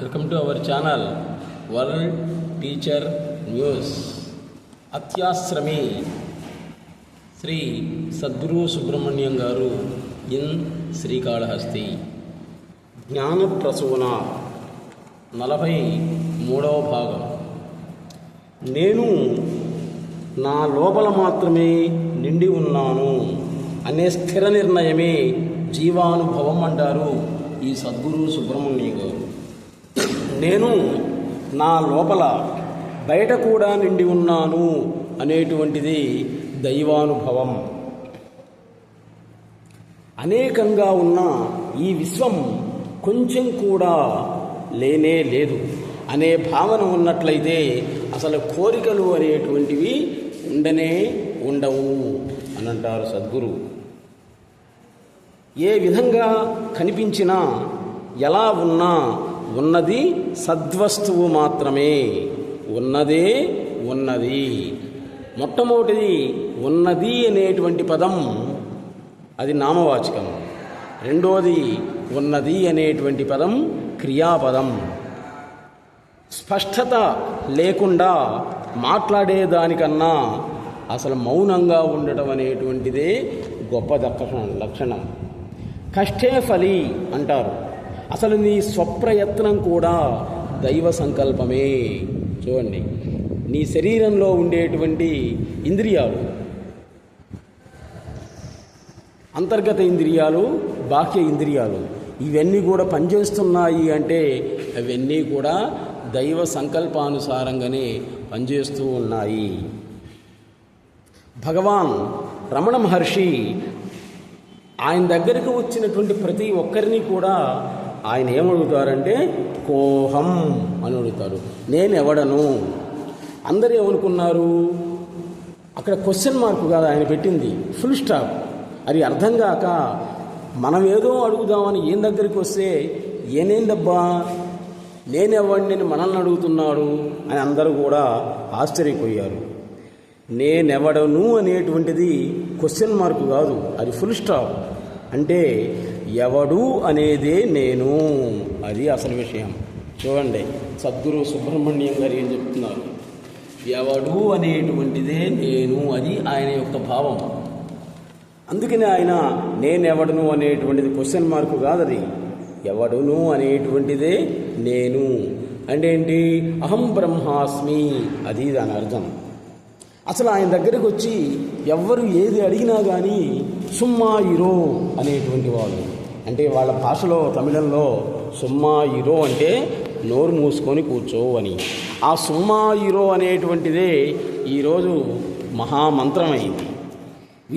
Welcome to our channel world teacher news అత్యాశ్రమి Shri Sadguru Subrahmanyam garu in Srikalahasti జ్ఞాన ప్రసూన నలభై మూడవ భాగం నేను నా లోపల మాత్రమే నిండి ఉన్నాను అనే స్థిర నిర్ణయమే జీవానుభవం అంటారు ఈ సద్గురు సుబ్రహ్మణ్యం గారు నేను నా లోపల బయట కూడా నిండి ఉన్నాను అనేటువంటిది దైవానుభవం. అనేకంగా ఉన్న ఈ విశ్వం కొంచెం కూడా లేనే లేదు. అనే భావన ఉన్నట్లయితే అసలు కోరికలు అనేటువంటివి ఉండనే ఉండవు అని అంటారు సద్గురు. ఏ విధంగా కనిపించినా ఎలా ఉన్నా ఉన్నది సద్వస్తువు మాత్రమే. ఉన్నదే ఉన్నది. మొట్టమొదటిది ఉన్నది అనేటువంటి పదం అది నామవాచకం. రెండోది ఉన్నది అనేటువంటి పదం క్రియాపదం. స్పష్టత లేకుండా మాట్లాడేదానికన్నా అసలు మౌనంగా ఉండటం అనేటువంటిదే గొప్ప లక్షణం లక్షణం. కష్టే ఫలి అంటారు. అసలు నీ స్వప్రయత్నం కూడా దైవ సంకల్పమే. చూడండి. నీ శరీరంలో ఉండేటువంటి ఇంద్రియాలు అంతర్గత ఇంద్రియాలు బాహ్య ఇంద్రియాలు ఇవన్నీ కూడా పనిచేస్తున్నాయి అంటే అవన్నీ కూడా దైవ సంకల్పానుసారంగానే పనిచేస్తూ ఉన్నాయి. భగవాన్ రమణ మహర్షి ఆయన దగ్గరికి వచ్చినటువంటి ప్రతి ఒక్కరిని కూడా ఆయన ఏమడుగుతారంటే కోహం అని అడుగుతారు. నేను ఎవడను అందరూ ఏమనుకున్నారు? అక్కడ క్వశ్చన్ మార్క్ కాదు ఆయన పెట్టింది. ఫుల్ స్టాప్ అది అర్థం కాక మనం ఏదో అడుగుదామని ఏం దగ్గరికి వస్తే ఏనేందబ్బా? నేనెవడిని మనల్ని అడుగుతున్నాడు? అని అందరూ కూడా ఆశ్చర్యపోయారు. నేనెవడను? అనేటువంటిది క్వశ్చన్ మార్క్ కాదు. అది ఫుల్ స్టాప్ అంటే ఎవడు అనేదే నేను. అది అసలు విషయం. చూడండి సద్గురు సుబ్రహ్మణ్యం గారు ఏం చెప్తున్నారు? ఎవడు అనేటువంటిదే నేను అది ఆయన యొక్క భావం. అందుకనే ఆయన నేనెవడను అనేటువంటిది క్వశ్చన్ మార్కు కాదు అది ఎవడును అనేటువంటిదే నేను. అంటే ఏంటి? అహం బ్రహ్మాస్మి. అది దాని అర్థం. అసలు ఆయన దగ్గరికి వచ్చి ఎవ్వరు ఏది అడిగినా కానీ సుమ్మా ఇరో అనేటువంటి వాళ్ళు అంటే వాళ్ళ భాషలో తమిళంలో సుమ్మా ఇరో అంటే నోరు మూసుకొని కూర్చో అని. ఆ సుమ్మా ఇరో అనేటువంటిదే ఈరోజు మహామంత్రమైంది.